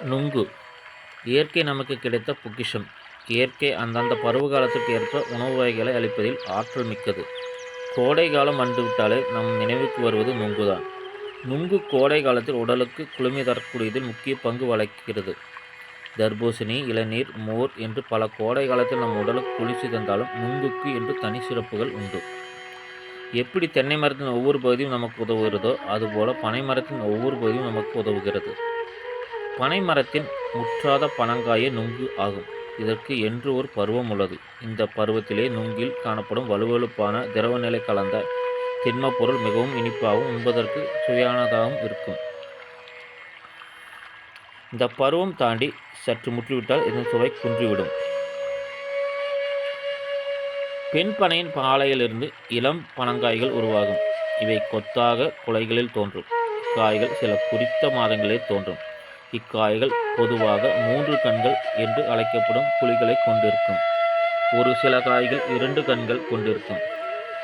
நுங்கு. இயற்கை நமக்கு கிடைத்த பொக்கிஷம். இயற்கை அந்தந்த பருவ காலத்துக்கு ஏற்ப உணவு வகைகளை அளிப்பதில் ஆற்றல் மிக்கது. கோடை காலம் வந்துவிட்டாலே நம் நினைவுக்கு வருவது நுங்குதான். நுங்கு கோடை காலத்தில் உடலுக்கு குளுமை தரக்கூடியதில் முக்கிய பங்கு வகிக்கிறது. தர்பூசணி இளநீர் மோர் என்று பல கோடை காலத்தில் நம் உடலுக்கு குளிர்ச்சி தந்தாலும் நுங்குக்கு என்று தனி சிறப்புகள் உண்டு. எப்படி தென்னை மரத்தின் ஒவ்வொரு பகுதியும் நமக்கு உதவுகிறதோ அதுபோல பனை மரத்தின் ஒவ்வொரு பகுதியும் நமக்கு உதவுகிறது. பனை மரத்தின் முற்றாத பனங்காய நுங்கு ஆகும். இதற்கு என்று ஒரு பருவம் உள்ளது. இந்த பருவத்திலே நுங்கில் காணப்படும் வலுவழுப்பான திரவநிலை கலந்த திண்மப் பொருள் மிகவும் இனிப்பாகவும் உண்பதற்கு சுவையானதாகவும் இருக்கும். இந்த பருவம் தாண்டி சற்று முற்றிவிட்டால் இதன் சுவை குன்றிவிடும். பெண் பனையின் பாலையிலிருந்து இளம் பனங்காய்கள் உருவாகும். இவை கொத்தாக குலைகளில் தோன்றும். காய்கள் சில குறித்த மாதங்களில் தோன்றும். இக்காய்கள் பொதுவாக மூன்று கண்கள் என்று அழைக்கப்படும் குழிகளை கொண்டிருக்கும். ஒரு சில காய்கள் இரண்டு கண்கள் கொண்டிருக்கும்.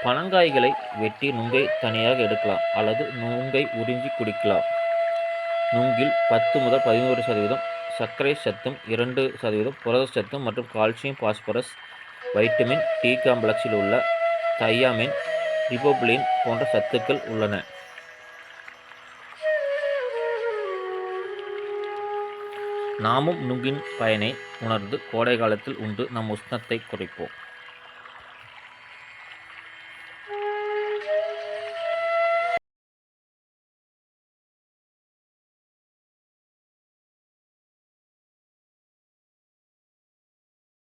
பனங்காய்களை வெட்டி நுங்கை தனியாக எடுக்கலாம் அல்லது நுங்கை உறிஞ்சி குடிக்கலாம். நுங்கில் பத்து முதல் பதினோரு சதவீதம் சர்க்கரை சத்தும் இரண்டு சதவீதம் புரத சத்தும் மற்றும் கால்சியம் பாஸ்பரஸ் வைட்டமின் டி காம்ப்ளெக்ஸில் உள்ள தையாமின் ரிபோப்ளின் போன்ற சத்துக்கள் உள்ளன. நாமும் நுங்கின் பயனை உணர்ந்து கோடை காலத்தில் உண்டு நம் உஷ்ணத்தை குறைப்போம்.